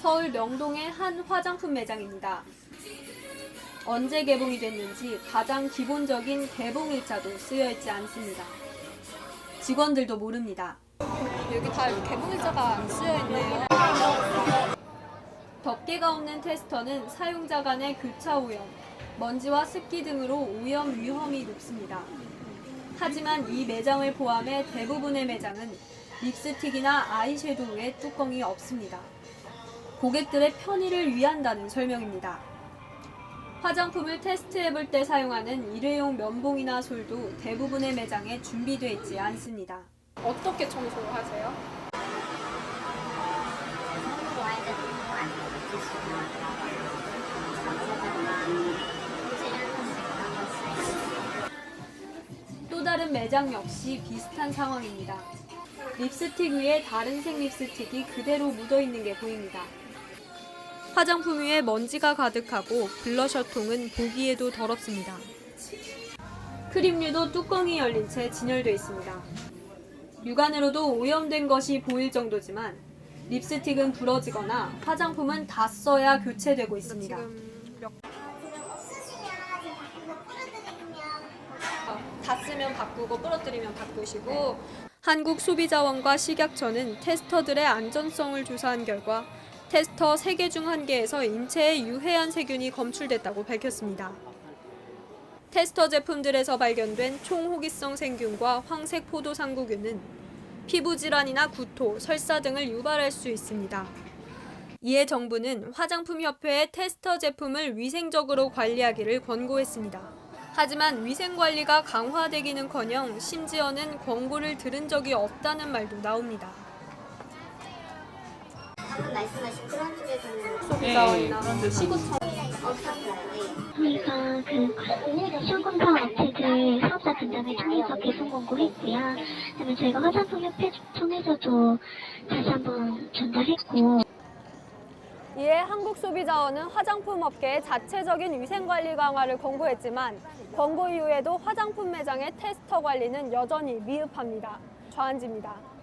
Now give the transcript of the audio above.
서울 명동의 한 화장품 매장입니다. 언제 개봉이 됐는지 가장 기본적인 개봉 일자도 쓰여 있지 않습니다. 직원들도 모릅니다. 여기 다 개봉 일자가 안 쓰여 있네요. 덮개가 없는 테스터는 사용자 간의 교차 오염, 먼지와 습기 등으로 오염 위험이 높습니다. 하지만 이 매장을 포함해 대부분의 매장은 립스틱이나 아이섀도우에 뚜껑이 없습니다. 고객들의 편의를 위한다는 설명입니다. 화장품을 테스트해 볼 때 사용하는 일회용 면봉이나 솔도 대부분의 매장에 준비되어 있지 않습니다. 어떻게 청소를 하세요? 또 다른 매장 역시 비슷한 상황입니다. 립스틱 위에 다른 색 립스틱이 그대로 묻어 있는 게 보입니다. 화장품 위에 먼지가 가득하고 블러셔 통은 보기에도 더럽습니다. 크림류도 뚜껑이 열린 채 진열돼 있습니다. 육안으로도 오염된 것이 보일 정도지만 립스틱은 부러지거나 화장품은 다 써야 교체되고 있습니다. 다 쓰면 바꾸고 부러뜨리면 바꾸시고 한국소비자원과 식약처는 테스터들의 안전성을 조사한 결과 테스터 3개 중 1개에서 인체에 유해한 세균이 검출됐다고 밝혔습니다. 테스터 제품들에서 발견된 총호기성 생균과 황색 포도상구균은 피부 질환이나 구토, 설사 등을 유발할 수 있습니다. 이에 정부는 화장품협회에 테스터 제품을 위생적으로 관리하기를 권고했습니다. 하지만 위생 관리가 강화되기는커녕 심지어는 권고를 들은 적이 없다는 말도 나옵니다. 방금 말씀하신 그런 쪽에서는 소비자원이나 시구청 없었어요. 네. 저희가 그 시험검사 업체들 사업자 간담회 통해서 개선 권고했고요. 그다음에 저희가 화장품 협회 통해서도 다시 한번 전달했고 이에 한국소비자원은 화장품 업계의 자체적인 위생관리 강화를 권고했지만 권고 이후에도 화장품 매장의 테스터 관리는 여전히 미흡합니다. 좌한지입니다.